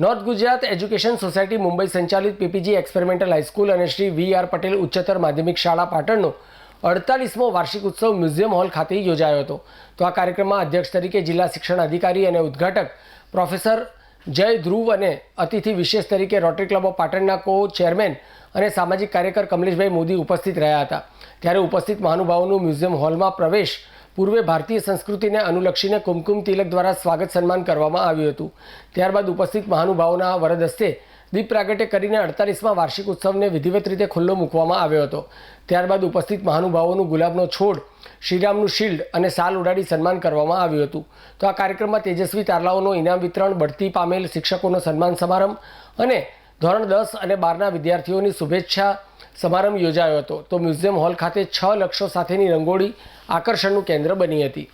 North Gujarat education society Mumbai સંચાલિત PPG experimental high school અને Shri we are Patel ઉચ્ચતર માધ્યમિક શાળા પાટણનો અડતાલીસમો વાર્ષિક ઉત્સવ મ્યુઝિયમ હોલ ખાતે યોજાયો હતો. તો આ કાર્યક્રમમાં અધ્યક્ષ તરીકે જિલ્લા શિક્ષણ અધિકારી અને ઉદ્ઘાટક પ્રોફેસર જય ધ્રુવ અને અતિથિ વિશેષ તરીકે રોટરી ક્લબ ઓફ પાટણના કો ચેરમેન અને સામાજિક કાર્યકર કમલેશભાઈ મોદી ઉપસ્થિત રહ્યા હતા. ત્યારે ઉપસ્થિત મહાનુભાવોનું મ્યુઝિયમ હોલમાં પ્રવેશ પૂર્વે ભારતીય સંસ્કૃતિને અનુલક્ષીને કુમકુમ તિલક દ્વારા સ્વાગત સન્માન કરવામાં આવ્યું હતું. ત્યારબાદ ઉપસ્થિત મહાનુભાવોના વરદ હસ્તે દીપ પ્રાગટ્ય કરીને અડતાલીસમાં વાર્ષિક ઉત્સવને વિધિવત રીતે ખુલ્લો મૂકવામાં આવ્યો હતો. ત્યારબાદ ઉપસ્થિત મહાનુભાવોનું ગુલાબનો છોડ, શ્રીરામનું શિલ્ડ અને સાલ ઉડાડી સન્માન કરવામાં આવ્યું હતું. તો આ કાર્યક્રમમાં તેજસ્વી તારલાઓનો ઇનામ વિતરણ, બઢતી પામેલ શિક્ષકોનો સન્માન સમારંભ અને ધોરણ દસ અને બારના વિદ્યાર્થીઓની શુભેચ્છા સમારંભ યોજાયો હતો. તો મ્યુઝિયમ હોલ ખાતે છ લક્ષો સાથેની રંગોળી આકર્ષણનું કેન્દ્ર બની હતી.